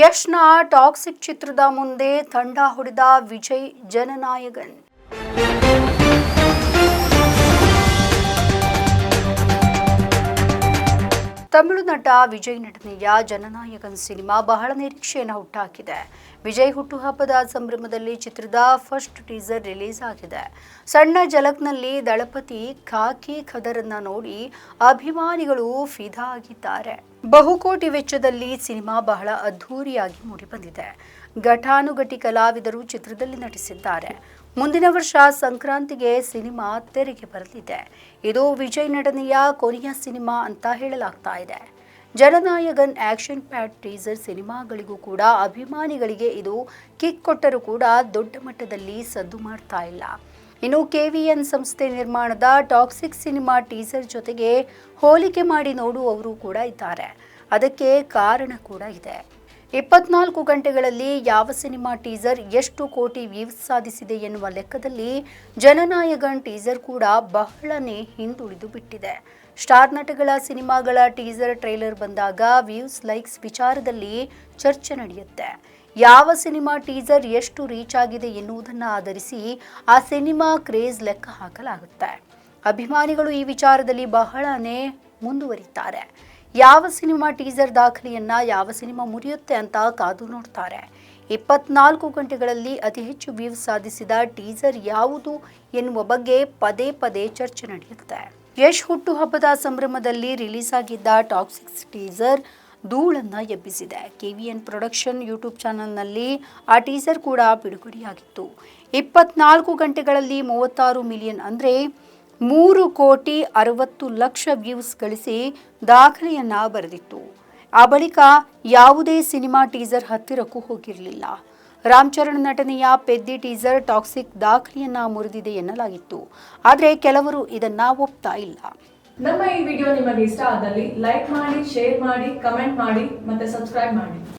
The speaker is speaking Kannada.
ಯಶ್ನ ಟಾಕ್ಸಿಕ್ ಚಿತ್ರದ ಮುಂದೆ ತಂಡ ಹೊಡೆದ ವಿಜಯ್ ಜನನಾಯಕನ್ ತಮಿಳು ನಟ ವಿಜಯ್ ನಟನೆಯ ಜನನಾಯಕನ್ ಸಿನಿಮಾ ಬಹಳ ನಿರೀಕ್ಷೆಯನ್ನು ಹುಟ್ಟಾಕಿದೆ. ವಿಜಯ್ ಹುಟ್ಟುಹಬ್ಬದ ಸಂಭ್ರಮದಲ್ಲಿ ಚಿತ್ರದ ಫಸ್ಟ್ ಟೀಸರ್ ರಿಲೀಸ್ ಆಗಿದೆ. ಸಣ್ಣ ಜಲಕ್ನಲ್ಲಿ ದಳಪತಿ ಖಾಕಿ ಖದರನ್ನ ನೋಡಿ ಅಭಿಮಾನಿಗಳು ಫಿದಾ ಆಗಿದ್ದಾರೆ. ಬಹುಕೋಟಿ ವೆಚ್ಚದಲ್ಲಿ ಸಿನಿಮಾ ಬಹಳ ಅದ್ಧೂರಿಯಾಗಿ ಮೂಡಿಬಂದಿದೆ. ಘಟಾನುಘಟಿ ಕಲಾವಿದರು ಚಿತ್ರದಲ್ಲಿ ನಟಿಸಿದ್ದಾರೆ. ಮುಂದಿನ ವರ್ಷ ಸಂಕ್ರಾಂತಿಗೆ ಸಿನಿಮಾ ತೆರೆಗೆ ಬರಲಿದೆ. ಇದು ವಿಜಯ್ ನಟನೆಯ ಕೊನೆಯ ಸಿನಿಮಾ ಅಂತ ಹೇಳಲಾಗ್ತಾ ಇದೆ. ಜನನಾಯಕನ್ ಆಕ್ಷನ್ ಪ್ಯಾಡ್ ಟೀಸರ್ ಸಿನಿಮಾಗಳಿಗೂ ಕೂಡ ಅಭಿಮಾನಿಗಳಿಗೆ ಇದು ಕಿಕ್ ಕೊಟ್ಟರೂ ಕೂಡ ದೊಡ್ಡ ಮಟ್ಟದಲ್ಲಿ ಸದ್ದು ಮಾಡ್ತಾ ಇಲ್ಲ. ಇನ್ನು ಕೆವಿಎನ್ ಸಂಸ್ಥೆ ನಿರ್ಮಾಣದ ಟಾಕ್ಸಿಕ್ ಸಿನಿಮಾ ಟೀಸರ್ ಜೊತೆಗೆ ಹೋಲಿಕೆ ಮಾಡಿ ನೋಡುವವರು ಕೂಡ ಇದ್ದಾರೆ. ಅದಕ್ಕೆ ಕಾರಣ ಕೂಡ ಇದೆ. ಇಪ್ಪತ್ನಾಲ್ಕು ಗಂಟೆಗಳಲ್ಲಿ ಯಾವ ಸಿನಿಮಾ ಟೀಸರ್ ಎಷ್ಟು ಕೋಟಿ ವ್ಯೂಸ್ ಸಾಧಿಸಿದೆ ಎನ್ನುವ ಲೆಕ್ಕದಲ್ಲಿ ಜನನಾಯಕನ್ ಟೀಸರ್ ಕೂಡ ಬಹಳನೇ ಹಿಂದುಳಿದು ಬಿಟ್ಟಿದೆ. ಸ್ಟಾರ್ ನಟಗಳ ಸಿನಿಮಾಗಳ ಟೀಸರ್ ಟ್ರೈಲರ್ ಬಂದಾಗ ವ್ಯೂಸ್, ಲೈಕ್ಸ್ ವಿಚಾರದಲ್ಲಿ ಚರ್ಚೆ ನಡೆಯುತ್ತೆ. ಯಾವ ಸಿನಿಮಾ ಟೀಸರ್ ಎಷ್ಟು ರೀಚ್ ಆಗಿದೆ ಎನ್ನುವುದನ್ನು ಆಧರಿಸಿ ಆ ಸಿನಿಮಾ ಕ್ರೇಜ್ ಲೆಕ್ಕ ಹಾಕಲಾಗುತ್ತೆ. ಅಭಿಮಾನಿಗಳು ಈ ವಿಚಾರದಲ್ಲಿ ಬಹಳನೇ ಮುಂದುವರಿತಾರೆ. ಯಾವ ಸಿನಿಮಾ ಟೀಸರ್ ದಾಖಲೆಯನ್ನ ಯಾವ ಸಿನಿಮಾ ಮುರಿಯುತ್ತೆ ಅಂತ ಕಾದು ನೋಡ್ತಾರೆ. ಇಪ್ಪತ್ನಾಲ್ಕು ಗಂಟೆಗಳಲ್ಲಿ ಅತಿ ಹೆಚ್ಚು ವ್ಯೂಸ್ ಸಾಧಿಸಿದ ಟೀಸರ್ ಯಾವುದು ಎನ್ನುವ ಬಗ್ಗೆ ಪದೇ ಪದೇ ಚರ್ಚೆ ನಡೆಯುತ್ತೆ ಯಶ್ ಹುಟ್ಟುಹಬ್ಬದ ಸಂಭ್ರಮದಲ್ಲಿ ರಿಲೀಸ್ ಆಗಿದ್ದ ಟಾಕ್ಸಿಕ್ಸ್ ಟೀಸರ್ ಧೂಳನ್ನ ಎಬ್ಬಿಸಿದೆ. K V N production YouTube ಚಾನಲ್ನಲ್ಲಿ ಆ ಟೀಸರ್ ಕೂಡ ಬಿಡುಗಡೆಯಾಗಿತ್ತು. ಇಪ್ಪತ್ನಾಲ್ಕು ಗಂಟೆಗಳಲ್ಲಿ ಮೂವತ್ತಾರು ಮಿಲಿಯನ್ ಅಂದರೆ ಮೂರು ಕೋಟಿ ಅರವತ್ತು ಲಕ್ಷ ವ್ಯೂಸ್ ಗಳಿಸಿ ದಾಖಲೆಯನ್ನ ಬರೆದಿತ್ತು. ಆ ಬಳಿಕ ಯಾವುದೇ ಸಿನಿಮಾ ಟೀಸರ್ ಹತ್ತಿರಕ್ಕೂ ಹೋಗಿರಲಿಲ್ಲ. ರಾಮ್ ಚರಣ್ ನಟನೆಯ ಪೆದ್ದಿ ಟೀಸರ್ ಟಾಕ್ಸಿಕ್ ದಾಖಲೆಯನ್ನ ಮುರಿದಿದೆ ಎನ್ನಲಾಗಿತ್ತು. ಆದರೆ ಕೆಲವರು ಇದನ್ನ ಒಪ್ತಾ ಇಲ್ಲ. ನಮ್ಮ ಈ ವಿಡಿಯೋ ನಿಮಗೆ ಇಷ್ಟ ಆದಲ್ಲಿ ಲೈಕ್ ಮಾಡಿ, ಶೇರ್ ಮಾಡಿ, ಕಮೆಂಟ್ ಮಾಡಿ ಮತ್ತೆ ಸಬ್ಸ್ಕ್ರೈಬ್ ಮಾಡಿ.